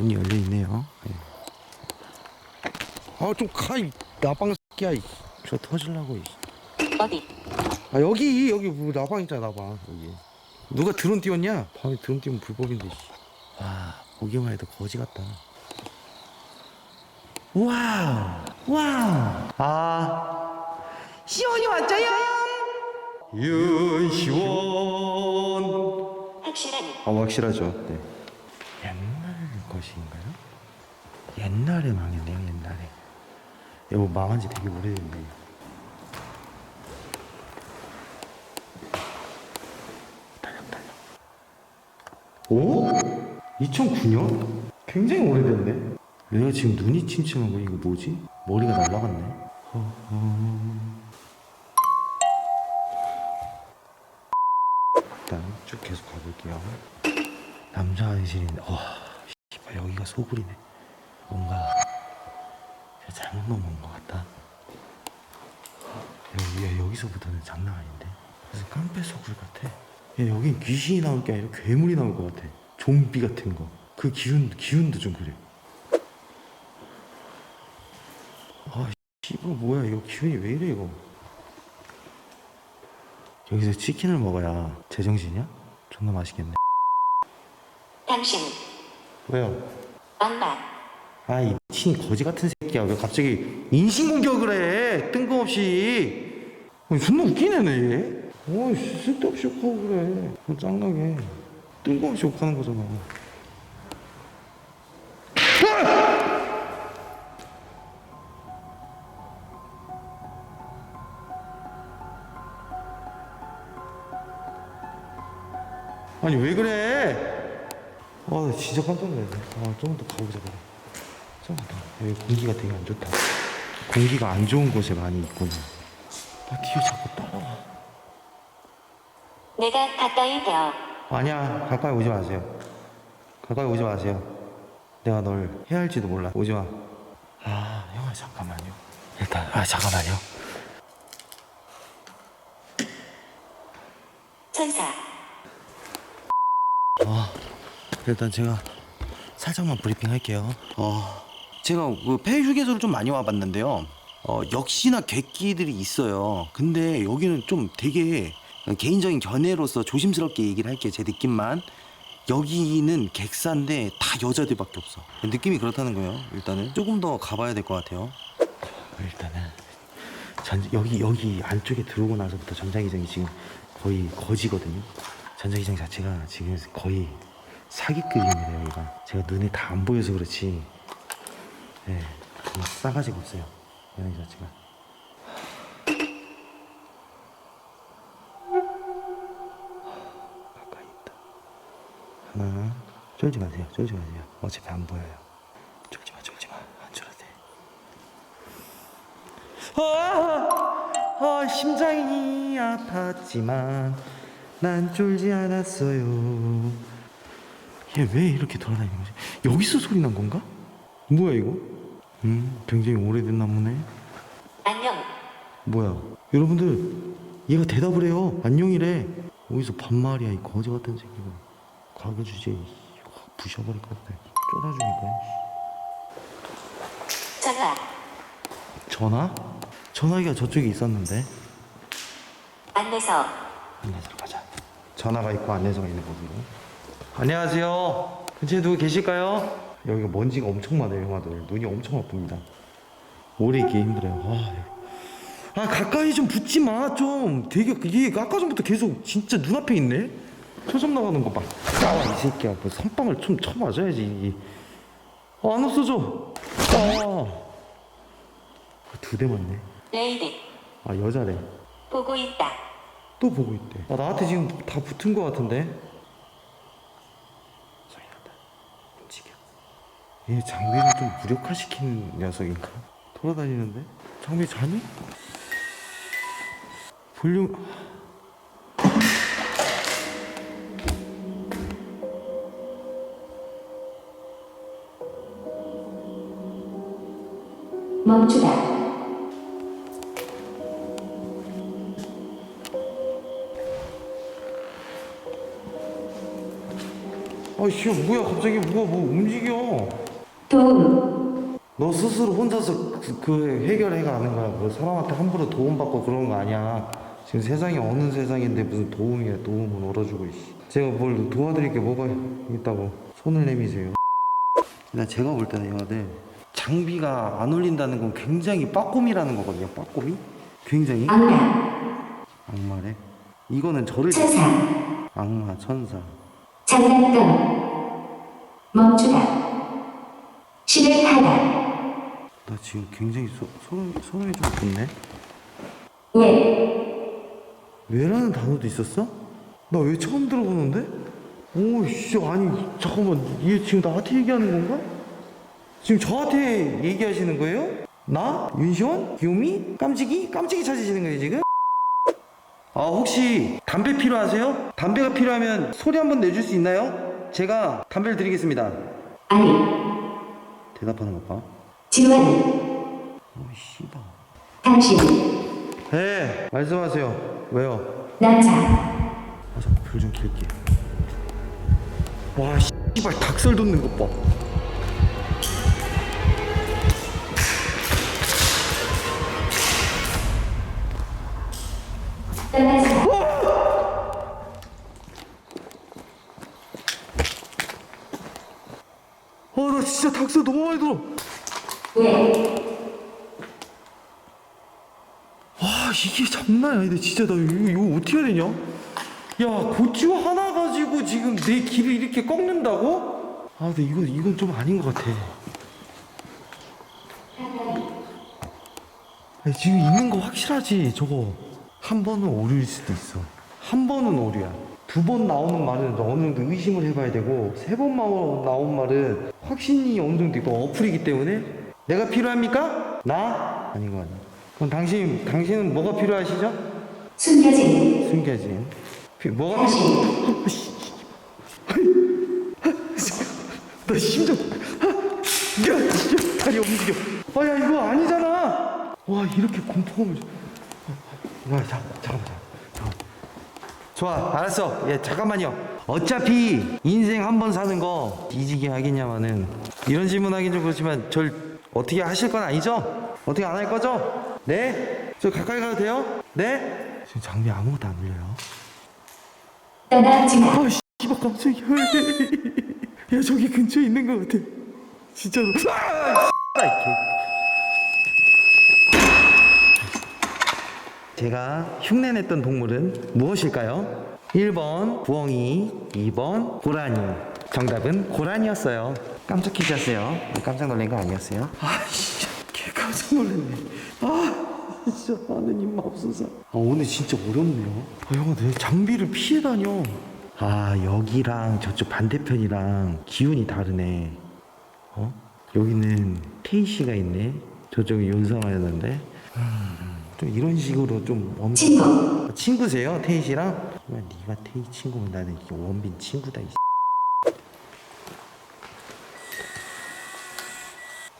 문이 열려 있네요. 예. 아좀 가, 이 나방 새끼야. 저 터질라고. 어디? 아 여기 여기 뭐 나방 있잖아 나방 여기. 누가 드론 띄웠냐? 밤에 드론 띄우면 불법인데. 와 보기만 해도 거지 같다. 와 와. 아 시원이 왔죠요. 윤시원 확실하니? 아 확실하죠. 네. 옛날 것인가요? 옛날에 망했네요 옛날에 이거 망한 지 되게 오래됐네 오? 2009년? 굉장히 오래됐네. 얘가 지금 눈이 침침한 거 이거 뭐지? 머리가 날라갔네. 일단 쭉 계속 가볼게요. 남자 안실인. 와, 여기가 소굴이네. 뭔가 잘못 넘어온 것 같다. 여기 야, 여기서부터는 장난 아닌데. 그래서 깡패 소굴 같아. 야, 여긴 귀신이 나올 게 아니라 괴물이 나올 것 같아. 좀비 같은 거. 그 기운 기운도 좀 그래. 아, 씨발 뭐야 이거 기운이 왜 이래 이거. 여기서 치킨을 먹어야 제정신이야? 존나 맛있겠네. 당신 왜요? 악마 아이 미친 거지 같은 새끼야. 왜 갑자기 인신공격을 해? 뜬금없이. 어, 존나 웃기네 얘. 어, 씨, 쓸데없이 욕하고 그래. 뭐 짱나게. 뜬금없이 욕하는 거잖아. 아니 왜 그래 아, 나 진짜 깜짝 놀랐네. 아, 조금 더 가보자, 그래. 조금 더. 여기 공기가 되게 안 좋다. 공기가 안 좋은 곳에 많이 있구나. 아, 뒤에 자꾸 따라와. 내가 가까이 되어 아니야, 가까이 오지 마세요. 가까이 오지 마세요. 내가 널 해야 할지도 몰라. 오지 마. 아, 형아, 잠깐만요. 일단, 아, 잠깐만요. 천사 아, 일단 제가 살짝만 브리핑 할게요. 어, 제가 그 폐 휴게소를 좀 많이 와봤는데요. 어, 역시나 객기들이 있어요. 근데 여기는 좀 되게 개인적인 견해로서 조심스럽게 얘기를 할게요. 제 느낌만. 여기는 객사인데 다 여자들밖에 없어. 느낌이 그렇다는 거예요. 일단은 조금 더 가봐야 될 것 같아요. 일단은 전, 여기 여기 안쪽에 들어오고 나서부터 전자기장이 지금 거의 거지거든요. 전자기장 자체가 지금 거의 사기급입니다 여기가. 제가 눈에 다안 보여서 그렇지. 네, 정말 싸가지가 없어요. 여기 자체가. 가까이 있다. 하나, 쫄지 마세요. 쫄지 마세요. 어차피 안 보여요. 쫄지 마, 쫄지 마. 안 쫄아도 돼. 아, 아, 심장이 아팠지만 난 쫄지 않았어요. 얘 왜 이렇게 돌아다니는 거지? 여기서 소리 난 건가? 뭐야 이거? 음, 굉장히 오래된 나무네. 안녕 뭐야? 여러분들, 얘가 대답을 해요. 안녕이래. 어디서 반말이야 이 거지 같은 새끼가. 가게 주제 확 부셔버릴 것 같아. 쫄아주니까. 전화 전화? 전화기가 저쪽에 있었는데. 안내서 안내서로 가자. 전화가 있고 안내서가 있는 곳으로. 안녕하세요. 근처에 누구 계실까요? 여기가 먼지가 엄청 많아요, 형아들. 눈이 엄청 아픕니다. 오래 있기 힘들어요. 아, 아 가까이 좀 붙지 마, 좀. 되게 이게 아까 전부터 계속 진짜 눈앞에 있네. 초점 나가는 거 봐. 나와 이 새끼야. 뭐 선빵을 좀 쳐맞아야지. 아, 안 없어져. 아, 두 대 맞네. 레이드 아 여자래. 보고 있다 또 보고 있대. 아, 나한테 지금 다 붙은 거 같은데? 소리 난다. 움직여. 얘 장비를 좀 무력화시키는 녀석인가? 돌아다니는데? 장비 자니? 볼륨. 멈추다 아씨, 뭐야, 갑자기 뭐가 뭐 움직여. 도움 너 스스로 혼자서 그, 그 해결해 가는 거야. 뭐 사람한테 함부로 도움받고 그런 거 아니야. 지금 세상이 어느 세상인데 무슨 도움이야. 도움을 얼어주고 이씨. 제가 뭘 도와드릴 게 뭐가 있다고 손을 내미세요. 나 제가 볼 때는 이거들 장비가 안 울린다는 건 굉장히 빠꼼이라는 거거든요. 빠꼼이? 굉장히 악마, 악마래. 이거는 저를 천사, 악마 천사. 장난감, 멈추다, 하다, 나 지금 굉장히 소, 소름 소름이 좀 돋네. 왜, 왜라는 단어도 있었어? 나 왜 처음 들어보는데? 오씨 아니 잠깐만 얘 지금 나한테 얘기하는 건가? 지금 저한테 얘기하시는 거예요? 나? 윤시원? 귀요미? 깜찍이? 깜찍이 찾으시는 거예요 지금? 아 혹시 담배 필요하세요? 담배가 필요하면 소리 한번 내줄 수 있나요? 제가 담배를 드리겠습니다 아니, 대답하는 것 봐. 지원이, 오 씨발. 당신, 네 말씀하세요. 왜요? 남자, 아 잠깐 불좀 킬게. 와 씨발 닭살 돋는 것 봐. 진짜 닭살 너무 많이 들어. 왜, 와 이게 장난이 아닌데 진짜 나 이거, 이거 어떻게 해야 되냐? 야 고추 하나 가지고 지금 내 길을 이렇게 꺾는다고? 아 근데 이건 이건 좀 아닌 것 같아. 아니, 지금 있는 거 확실하지 저거 한 번은 오류일 수도 있어. 한 번은 오류야. 두 번 나오는 말은 어느 정도 의심을 해봐야 되고 세 번 나온 말은 확신이 어느 정도 있고 어플이기 때문에 내가 필요합니까? 나 아닌 거 아니야. 그럼 당신 당신은 뭐가 필요하시죠? 숨겨진, 숨겨진 피- 뭐가 필요? 나 심장 야, 진짜 다리 움직여. 아 야 이거 아니잖아. 와 이렇게 공포감을. 와 잠깐 잠깐만 잠깐. 좋아 알았어. 예 잠깐만요. 어차피 인생 한 번 사는 거 뒤지게 하겠냐마는 이런 질문 하긴 좀 그렇지만 절 어떻게 하실 건 아니죠? 어떻게 안 할 거죠? 네? 저 가까이 가도 돼요? 네? 지금 장비 아무것도 안 울려요. 떠나지 마, 아, 씨발 깜짝이야. 야, 저기 근처에 있는 것 같아. 진짜로. 아, 씨발, 개. 제가 흉내냈던 동물은 무엇일까요? 1번 부엉이, 2번 고라니. 정답은 고라니였어요. 깜짝 퀴즈였어요. 깜짝 놀란 거 아니었어요? 아, 진짜 개 깜짝 놀랐네. 아, 진짜 하느님 맙소사. 아, 오늘 진짜 어렵네요. 아, 형아, 내 장비를 피해 다녀. 아, 여기랑 저쪽 반대편이랑 기운이 다르네. 어? 여기는 테이씨가 있네. 저쪽이 윤성아였는데. 음, 좀 이런 식으로 좀 엄... 친구, 친구세요, 테이 씨랑? 정말 네가 테이 친구면 나는 이게 원빈 친구다. 이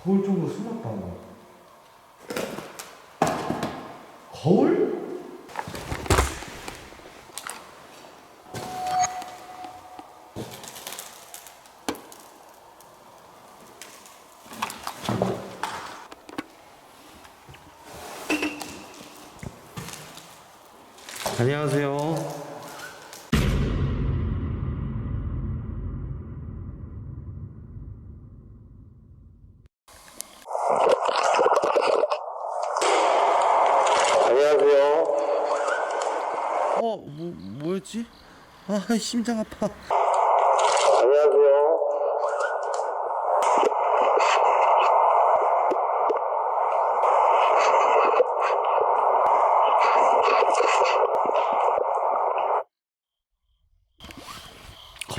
거울 쪽으로 숨었다. 거울? 안녕하세요. 안녕하세요. 어, 뭐, 뭐였지? 아, 심장 아파. 안녕하세요.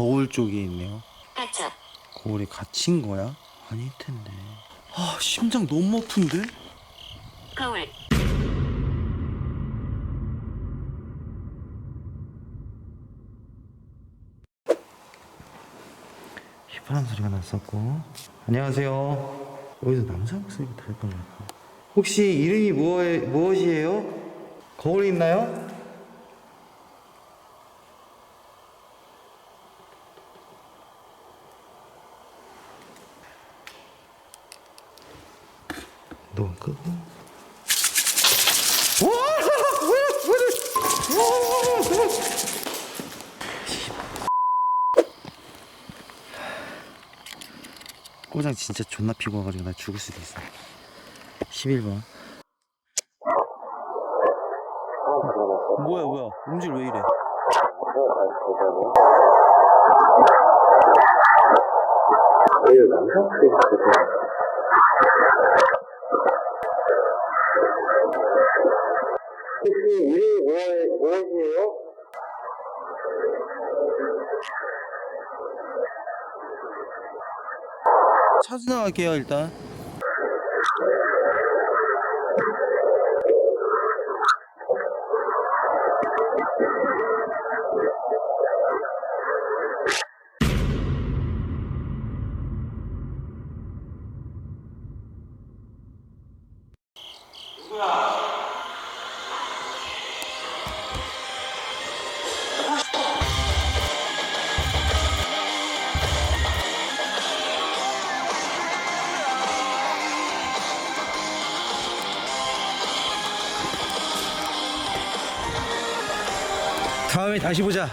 거울 쪽에 있네요. 가첩, 거울에 갇힌 거야? 아닐 텐데. 아, 심장 너무 아픈데? 거울, 휘파람 소리가 났었고. 안녕하세요. 여기서 남자 목소리가 들을 뻔했고. 혹시 이름이 무엇, 무엇이에요? 거울이 있나요? 녹음 끄고. 꼬장 진짜 존나 피고 와가지고 나 죽을 수도 있어. 11번. 뭐야 뭐야 음질 왜 이래? 일이 뭐, 무엇이에요? 차 지나갈게요 일단. 다음에 다시 보자.